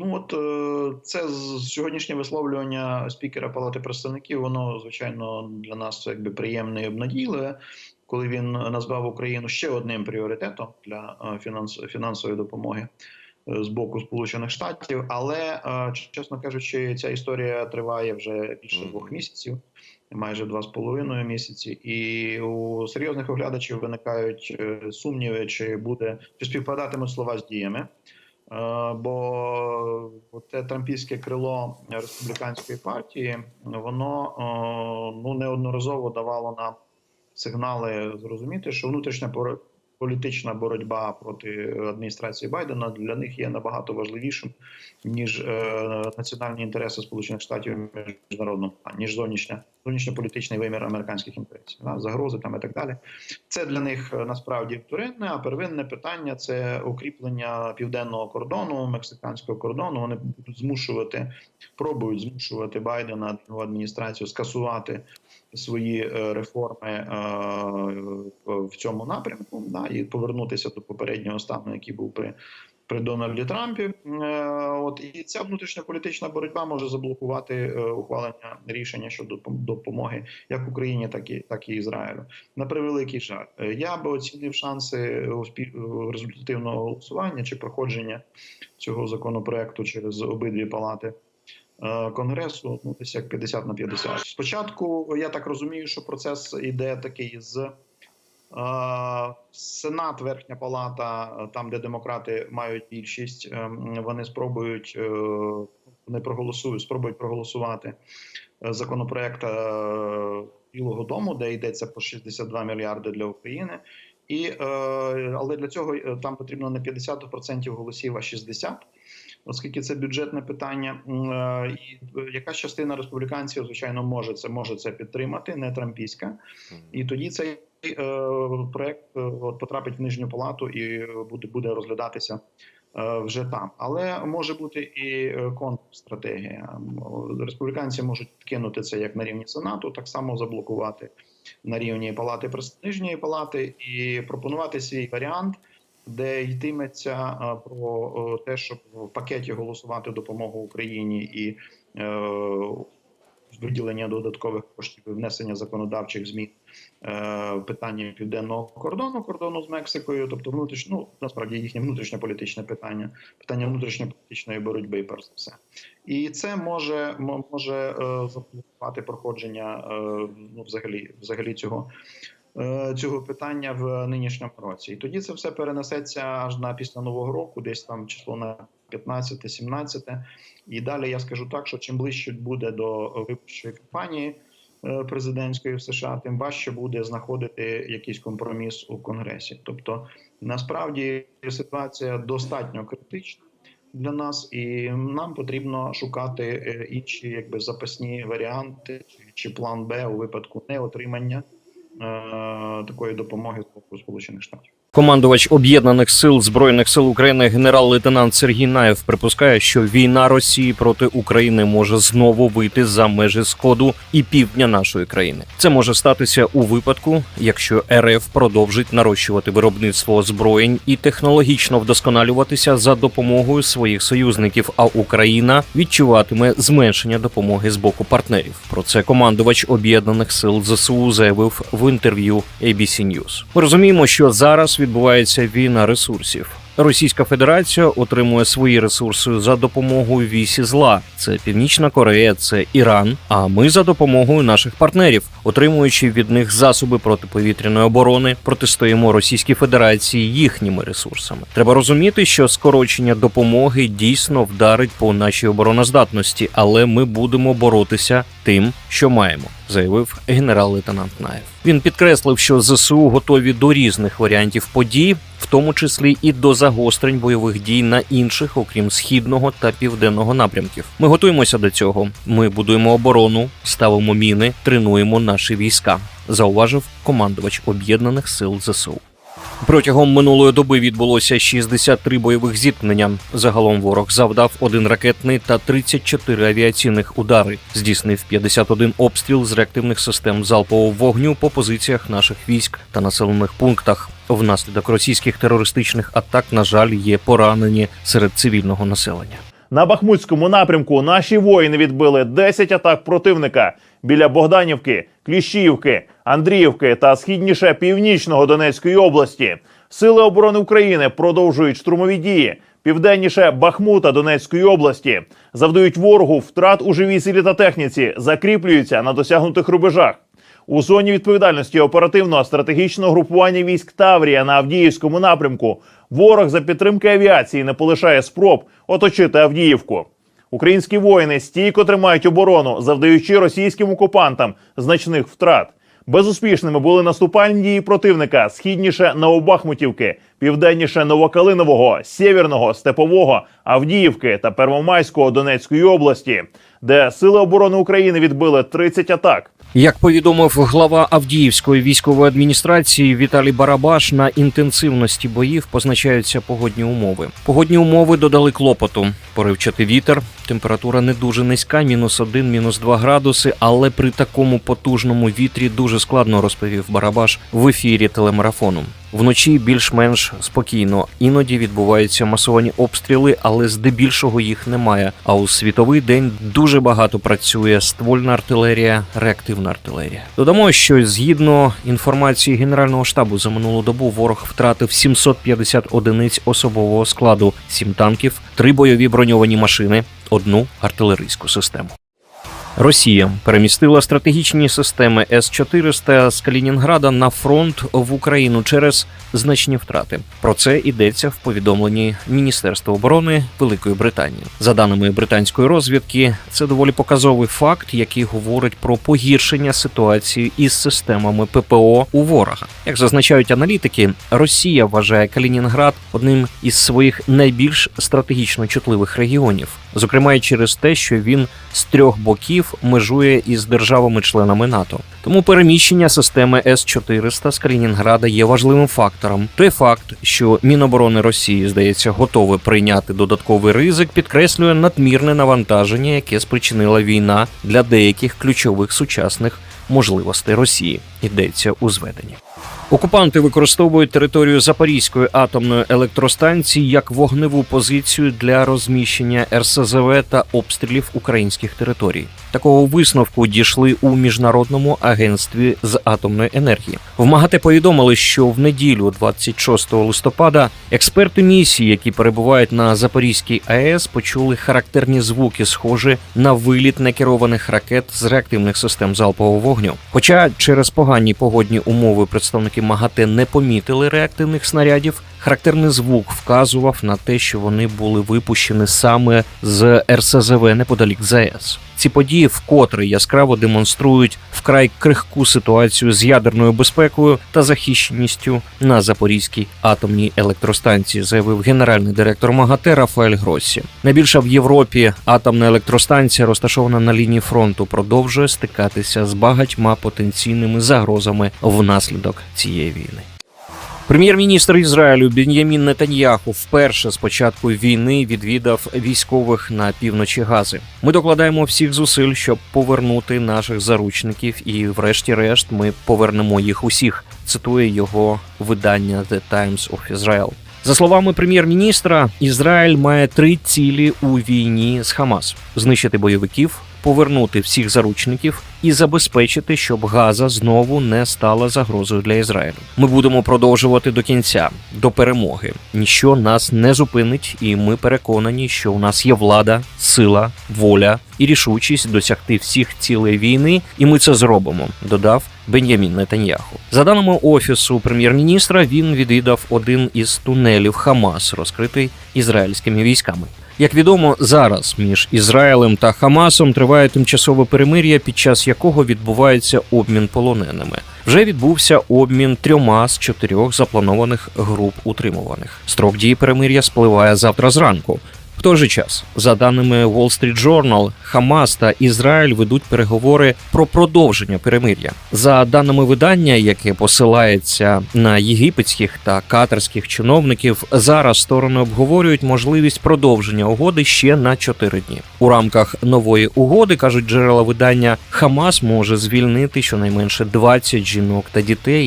Ну от е, це сьогоднішнє висловлювання спікера Палати представників. Воно звичайно для нас якби приємне і обнадійливе, коли він назвав Україну ще одним пріоритетом для е, фінанс, фінансової допомоги е, з боку Сполучених Штатів. Але чесно кажучи, ця історія триває вже більше двох місяців. Майже два з половиною місяці, і у серйозних оглядачів виникають сумніви, чи буде чи співпадатимуть слова з діями. Е, Бо те трампійське крило республіканської партії воно е, ну неодноразово давало нам сигнали зрозуміти, що внутрішня політична боротьба проти адміністрації Байдена для них є набагато важливішим ніж е, національні інтереси Сполучених Штатів плані, ніж зовнішня зовнішньополітичний вимір американських інтересів, да, загрози там і так далі. Це для них е, насправді вторинне, а первинне питання це укріплення південного кордону, мексиканського кордону. Вони змушувати, пробують змушувати Байдена його адміністрацію скасувати свої е, реформи е, в цьому напрямку, да, і повернутися до попереднього стану, який був при. При Дональді Трампі, Е, от і ця внутрішньополітична боротьба може заблокувати ухвалення рішення щодо допомоги як Україні, так і так і Ізраїлю. На превеликий жаль, я би оцінив шанси результативного голосування чи проходження цього законопроекту через обидві палати конгресу. Ну десь як 50 на 50. Спочатку я так розумію, що процес іде такий з. Е, Сенат, верхня палата, е, там, де демократи мають більшість, е, вони спробують е, вони проголосують, спробують проголосувати е, законопроект е, Білого Дому, де йдеться про 62 мільярди для України. І, е, але для цього е, там потрібно не 50% голосів, а 60%, оскільки це бюджетне питання. Е, І е, якась частина республіканців, звичайно, може це може це підтримати, не трампійська. І тоді цей е, проект от, потрапить в нижню палату і буде, буде розглядатися вже там. Але може бути і контрстратегія. Республіканці можуть кинути це як на рівні сенату, так само заблокувати на рівні палати нижньої палати і пропонувати свій варіант. Де йтиметься е, про е, те, щоб в пакеті голосувати допомогу Україні і е, виділення додаткових коштів, і внесення законодавчих змін питання південного кордону, кордону з Мексикою, тобто внутрішньо, ну, насправді їхнє внутрішньополітичне питання, питання внутрішньополітичної боротьби, перш за все. І це може мо- може заблокувати проходження ну, взагалі, взагалі цього. Е, Цього питання в нинішньому році, і тоді це все перенесеться аж на після нового року, десь там число на 15-17. І далі я скажу так, що чим ближче буде до виборчої кампанії е, президентської в США, тим важче буде знаходити якийсь компроміс у Конгресі. Тобто, насправді ситуація достатньо критична для нас, і нам потрібно шукати е, інші, якби запасні варіанти чи, план Б у випадку неотримання такої допомоги з боку Сполучених Штатів. Командувач об'єднаних сил збройних сил України генерал-лейтенант Сергій Наєв припускає, що війна Росії проти України може знову вийти за межі сходу і півдня нашої країни. Це може статися у випадку, якщо РФ продовжить нарощувати виробництво озброєнь і технологічно вдосконалюватися за допомогою своїх союзників. А Україна відчуватиме зменшення допомоги з боку партнерів. Про це командувач об'єднаних сил ЗСУ заявив в інтерв'ю ABC News. Ми розуміємо, що зараз відбувається війна ресурсів. Російська Федерація отримує свої ресурси за допомогою вісі зла. Це Північна Корея, це Іран. А ми за допомогою наших партнерів, отримуючи від них засоби протиповітряної оборони, протистоїмо Російській Федерації їхніми ресурсами. Треба розуміти, що скорочення допомоги дійсно вдарить по нашій обороноздатності, але ми будемо боротися тим, що маємо, заявив генерал-лейтенант Наєв. Він підкреслив, що ЗСУ готові до різних варіантів подій, в тому числі і до загострень бойових дій на інших, окрім східного та південного напрямків. Ми готуємося до цього. Ми будуємо оборону, ставимо міни, тренуємо наші війська. Зауважив командувач об'єднаних сил ЗСУ. Протягом минулої доби відбулося 63 бойових зіткнення. Загалом ворог завдав один ракетний та 34 авіаційних удари. Здійснив 51 обстріл з реактивних систем залпового вогню по позиціях наших військ та населених пунктах. Внаслідок російських терористичних атак, на жаль, є поранені серед цивільного населення. На Бахмутському напрямку наші воїни відбили 10 атак противника біля Богданівки, Кліщіївки, Андріївки та східніше північного Донецької області. Сили оборони України продовжують штурмові дії південніше Бахмута Донецької області, завдають ворогу втрат у живій силі та техніці, закріплюються на досягнутих рубежах. У зоні відповідальності оперативного стратегічного групування військ Таврія на Авдіївському напрямку ворог за підтримки авіації не полишає спроб оточити Авдіївку. Українські воїни стійко тримають оборону, завдаючи російським окупантам значних втрат. Безуспішними були наступальні дії противника східніше Новобахмутівки, південніше Новокалинового, Сєвєрного, Степового, Авдіївки та Первомайського Донецької області, де сили оборони України відбили 30 атак. Як повідомив глава Авдіївської військової адміністрації Віталій Барабаш, на інтенсивності боїв позначаються погодні умови. Погодні умови додали клопоту. Поривчатий вітер, температура не дуже низька, мінус один, мінус два градуси. Але при такому потужному вітрі дуже складно розповів Барабаш в ефірі телемарафону. Вночі більш-менш спокійно. Іноді відбуваються масовані обстріли, але здебільшого їх немає. А у світовий день дуже багато працює ствольна артилерія, реактивна артилерія. Додамо, що згідно інформації Генерального штабу за минулу добу ворог втратив 750 одиниць особового складу, 7 танків, 3 бойові броньовані машини, одну артилерійську систему. Росія перемістила стратегічні системи С-400 з Калінінграда на фронт в Україну через значні втрати. Про це йдеться в повідомленні Міністерства оборони Великої Британії. За даними британської розвідки, це доволі показовий факт, який говорить про погіршення ситуації із системами ППО у ворога. Як зазначають аналітики, Росія вважає Калінінград одним із своїх найбільш стратегічно чутливих регіонів, зокрема й через те, що він з трьох боків межує із державами-членами НАТО. Тому переміщення системи С-400 з Калінінграда є важливим фактором. Той факт, що Міноборони Росії здається готове прийняти додатковий ризик, підкреслює надмірне навантаження, яке спричинила війна для деяких ключових сучасних можливостей Росії. Йдеться у зведенні. Окупанти використовують територію Запорізької атомної електростанції як вогневу позицію для розміщення РСЗВ та обстрілів українських територій. Такого висновку дійшли у міжнародному агентстві з атомної енергії. В МАГАТЕ повідомили, що в неділю, 26 листопада, експерти місії, які перебувають на Запорізькій АЕС, почули характерні звуки, схожі на виліт некерованих ракет з реактивних систем залпового вогню. Хоча через погані погодні умови представники МАГАТЕ не помітили реактивних снарядів, характерний звук вказував на те, що вони були випущені саме з РСЗВ неподалік ЗАЕС. Ці події вкотре яскраво демонструють вкрай крихку ситуацію з ядерною безпекою та захищеністю на Запорізькій атомній електростанції, заявив генеральний директор МАГАТЕ Рафаель Гроссі. Найбільша в Європі атомна електростанція, розташована на лінії фронту, продовжує стикатися з багатьма потенційними загрозами внаслідок цієї війни. Прем'єр-міністр Ізраїлю Бен'ямін Нетаньяху вперше з початку війни відвідав військових на півночі Гази. Ми докладаємо всіх зусиль, щоб повернути наших заручників, і, врешті-решт, ми повернемо їх усіх. Цитує його видання The Times of Israel. За словами прем'єр-міністра, Ізраїль має три цілі у війні з Хамас: знищити бойовиків, повернути всіх заручників і забезпечити, щоб Газа знову не стала загрозою для Ізраїлю. Ми будемо продовжувати до кінця, до перемоги. Ніщо нас не зупинить, і ми переконані, що у нас є влада, сила, воля і рішучість досягти всіх цілей війни, і ми це зробимо. Додав Бен'ямін Нетаньяху. За даними офісу прем'єр-міністра, він відвідав один із тунелів Хамас, розкритий ізраїльськими військами. Як відомо, зараз між Ізраїлем та Хамасом триває тимчасове перемир'я, під час якого відбувається обмін полоненими. Вже відбувся обмін трьома з чотирьох запланованих груп утримуваних. Строк дії перемир'я спливає завтра зранку. В той же час, за даними Wall Street Journal, Хамас та Ізраїль ведуть переговори про продовження перемир'я. За даними видання, яке посилається на єгипетських та катарських чиновників, зараз сторони обговорюють можливість продовження угоди ще на 4 дні. У рамках нової угоди кажуть джерела видання, Хамас може звільнити щонайменше 20 жінок та дітей.